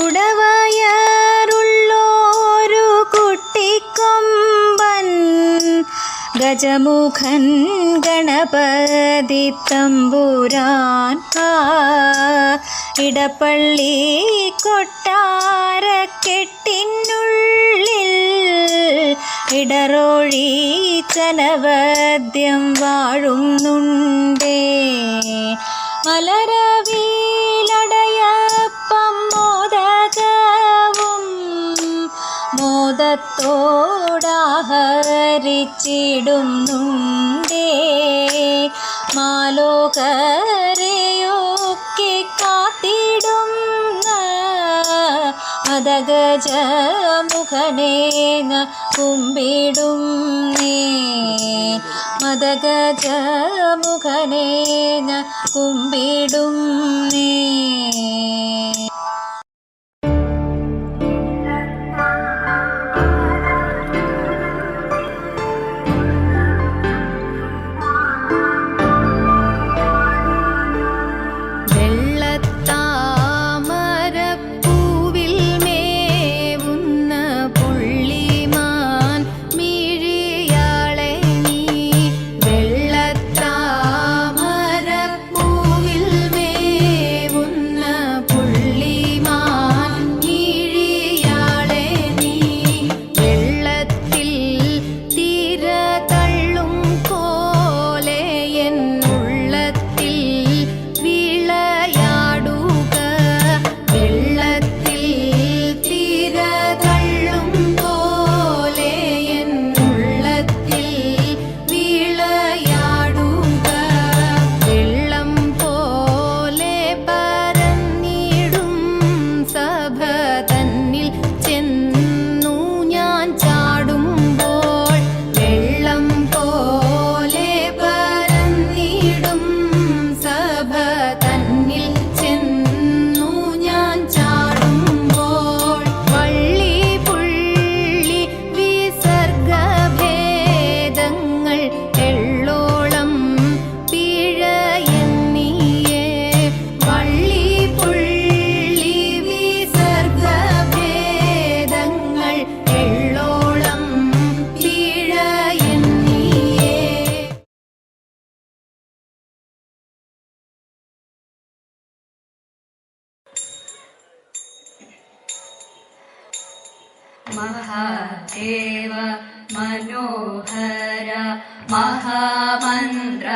കുടവയാറുള്ളോരു കുട്ടിക്കൊമ്പൻ ഗജമുഖൻ ഗണപതി തമ്പുരാൻ ഇടപ്പള്ളി കൊട്ടാരക്കെട്ടിനുള്ളിൽ ഇടറോഴി ചനവദ്യം വാഴുന്നുണ്ടേ. മലരവ ഹരിച്ചിടുന്നുണ്ടേ മാലോകരയൊക്കെ കാത്തിടുന്ന അതഗജ കുമ്പിടും കുമ്പിടുന്നേ. മതഗജ കുമ്പിടും കുമ്പിടുന്നേ. शिव मनोहर महामन्त्र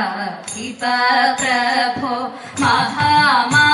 प्रभो महामा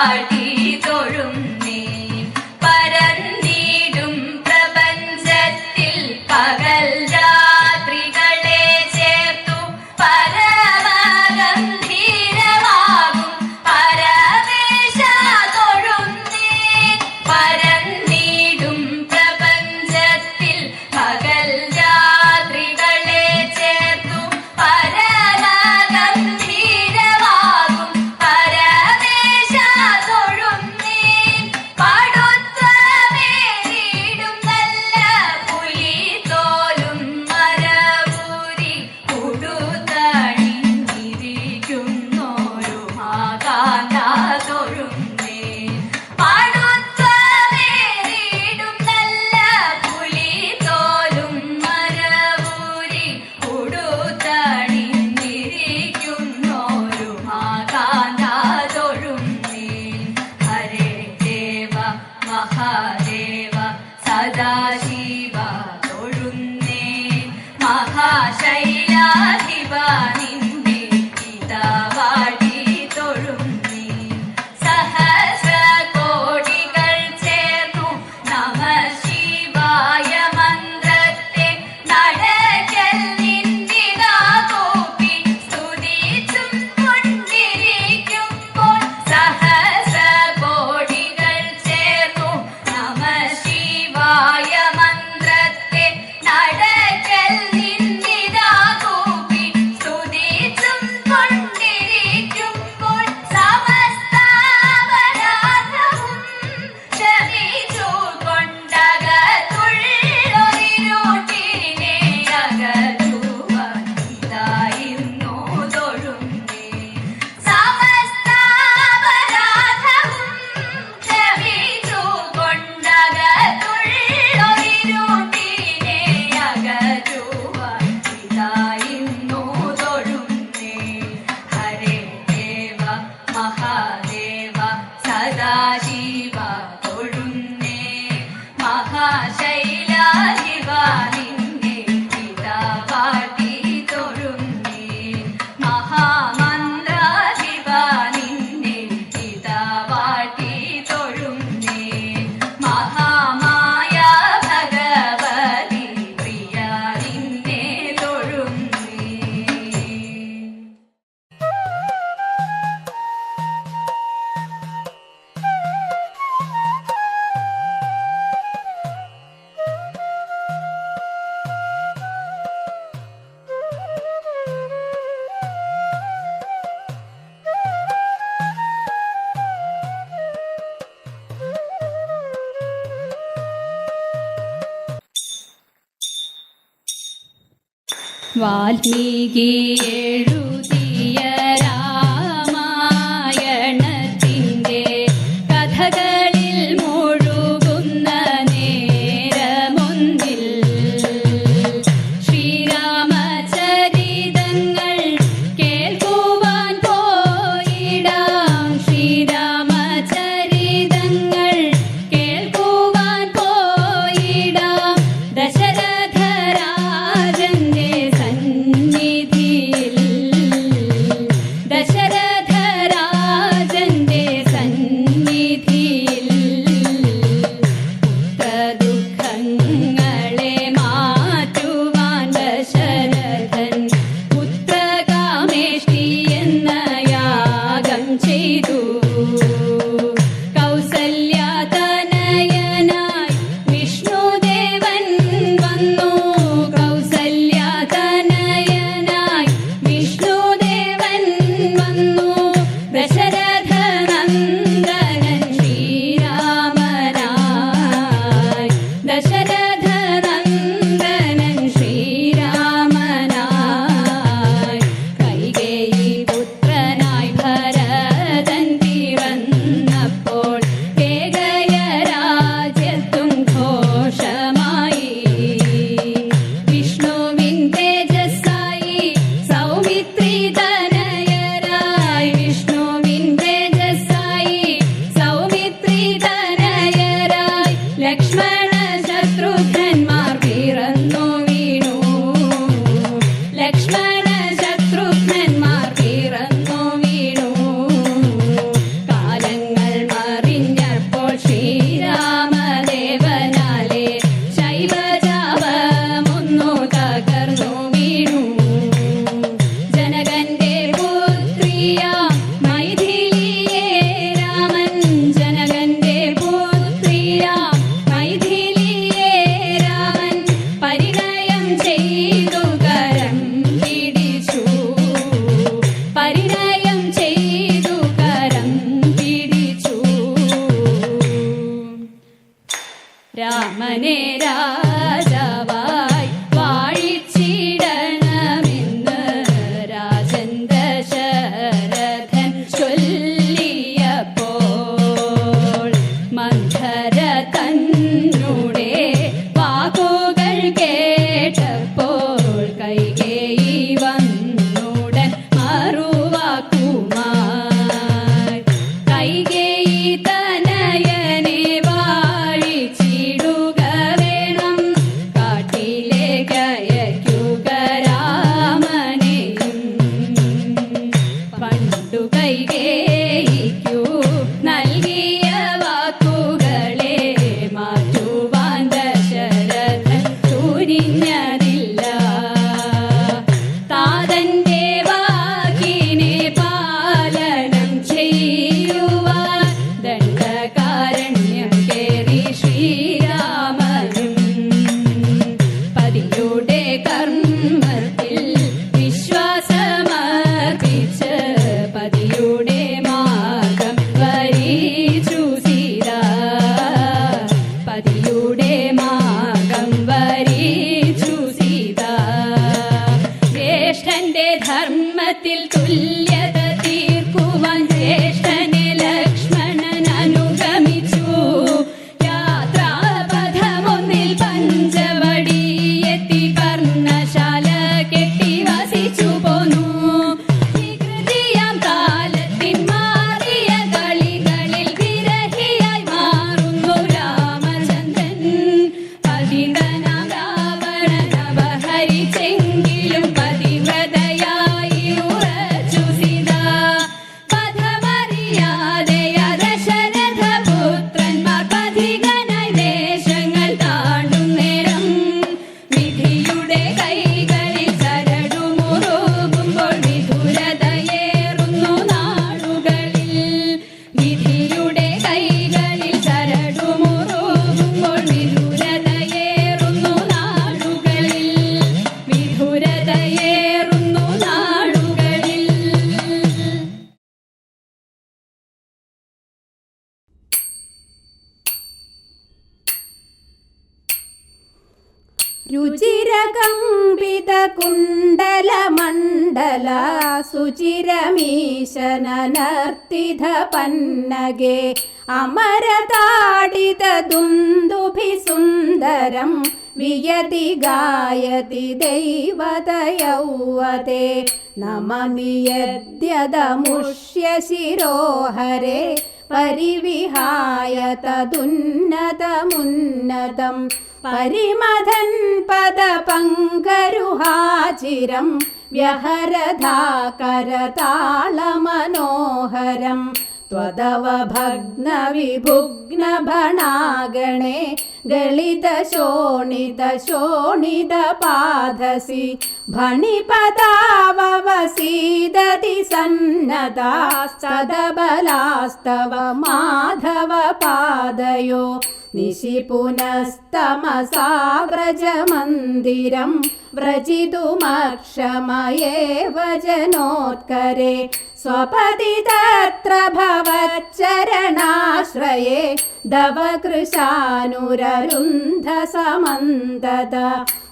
heart. 吧，你。വാൽമീകി എഴുതിയ രാമനേ രാജ രുചിരകമ്പിതകുണ്ടലമണ്ഡല സുചിരമീശനനർത്തിത പന്നഗേ അമരതാടിതദുന്ദുഭിസുന്ദരം വിയതി ഗായതി ദൈവതയൗവതേ നമമി യദ്യതമുഷ്യ ശിരോഹരേ പരിവിഹായ തദുന്നതമുന്നതം പരിമഥൻ व्यहरधा करतालमनोहरं त्वदव भग्नविभुग्नभणागणे गलितशोनितशोनिदपादसि भणिपदा वसि दधि सन्नदास्तद बलास्तव माधव पादयो निशि पुनस्तमसा व्रजमन्दिरं व्रजितुमक्षमयेव जनोत्करे स्वपदि तत्र भवच्चरणाश्रये दवकृशानुररुन्धसमन्दत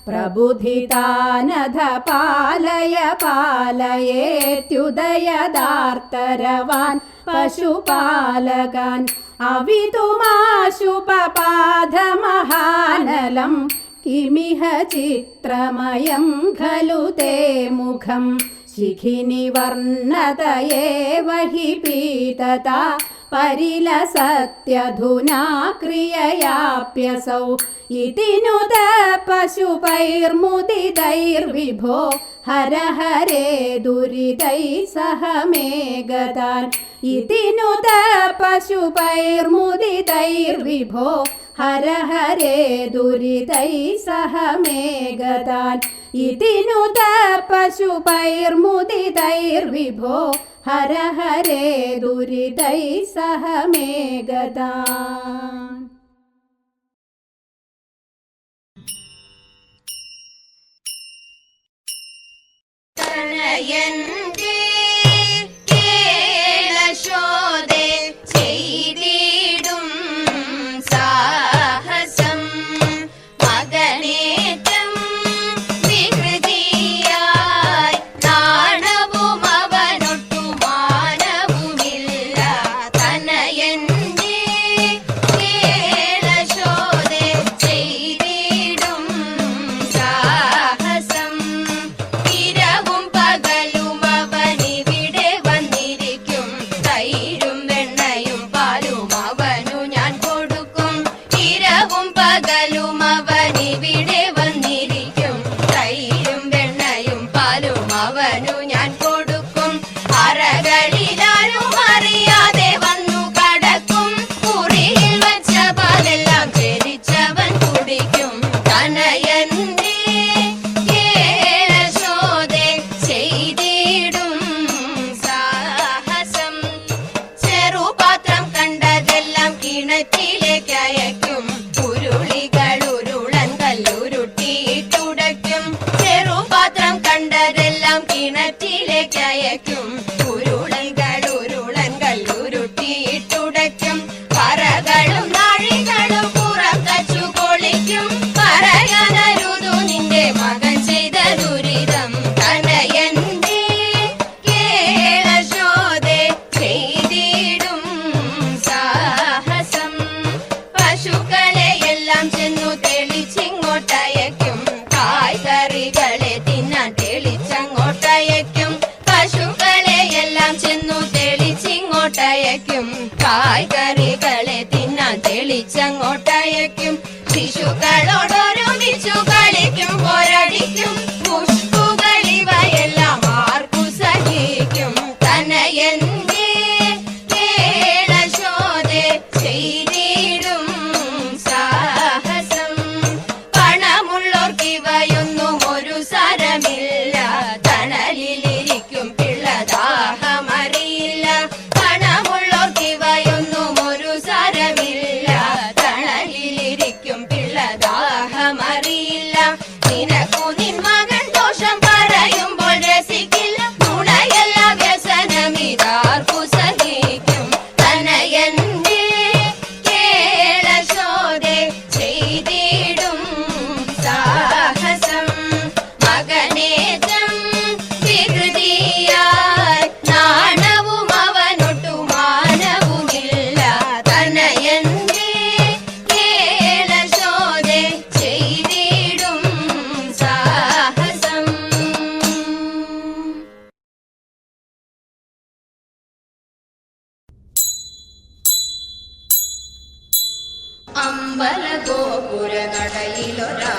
प्रबुधितानध पालय पालयेत्युदयदार्तरवान् पशुपालकान् अवितुमाशुपपाधमहानलं किमिह चित्रमयं खलु ते मुखम् शिखिनिवर्णत एव हि पीतता परिलसत्यधुना क्रिययाप्यसौ इति नुद पशुपैर्मुदितैर्विभो हर हरे दुरितैः सह मे गतान् इति नुद पशुपैर्मुदितैर्विभो हर हरे दुरितैः सह मे गतान् इति नुद पशुपैर्मुदितैर्विभो हर हरे दुरितैः सह मे गतान् உள்ளத்திலே கயக்கும் అంబల గోపుర నడయిలొరా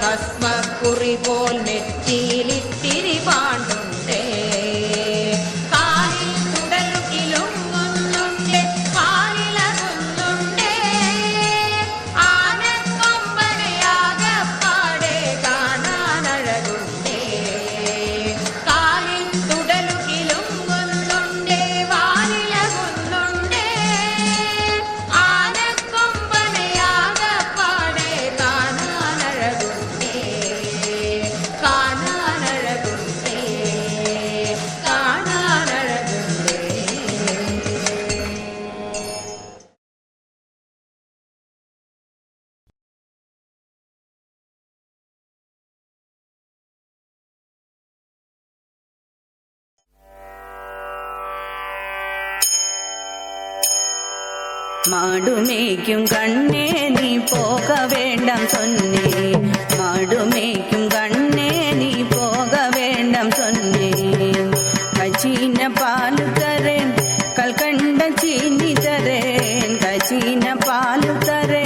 பஸ்ம குறி போல் நெற்றியிலிட்டிரி பாண்டும் மாடு மேய்க்கும் கண்ணே நீ போக வேண்டாம் சொன்னே மாடு மேய்க்கும் கண்ணே நீ போக வேண்டாம் சொன்னே கச்சீன பால் தரேன் கல்கண்ட சீனி தரேன் கச்சீன பால் தரேன்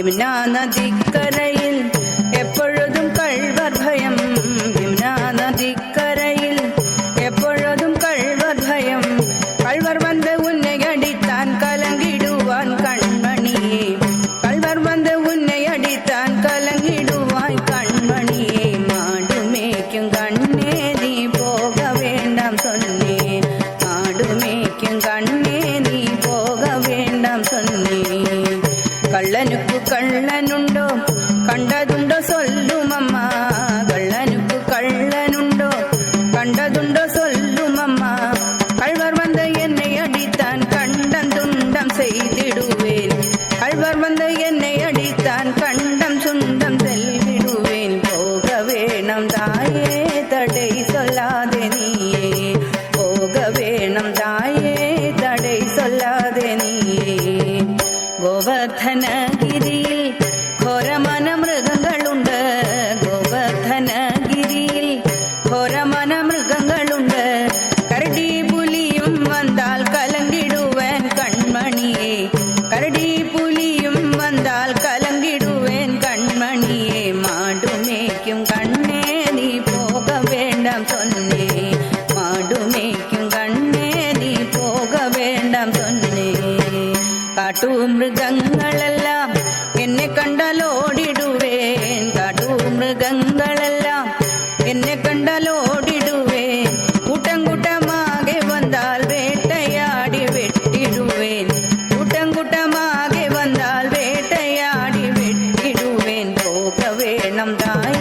യമുനാ നദിക്കരയിൽ சொல்லாதே நீயே. போக வேணும் தாய். கொண்டாய்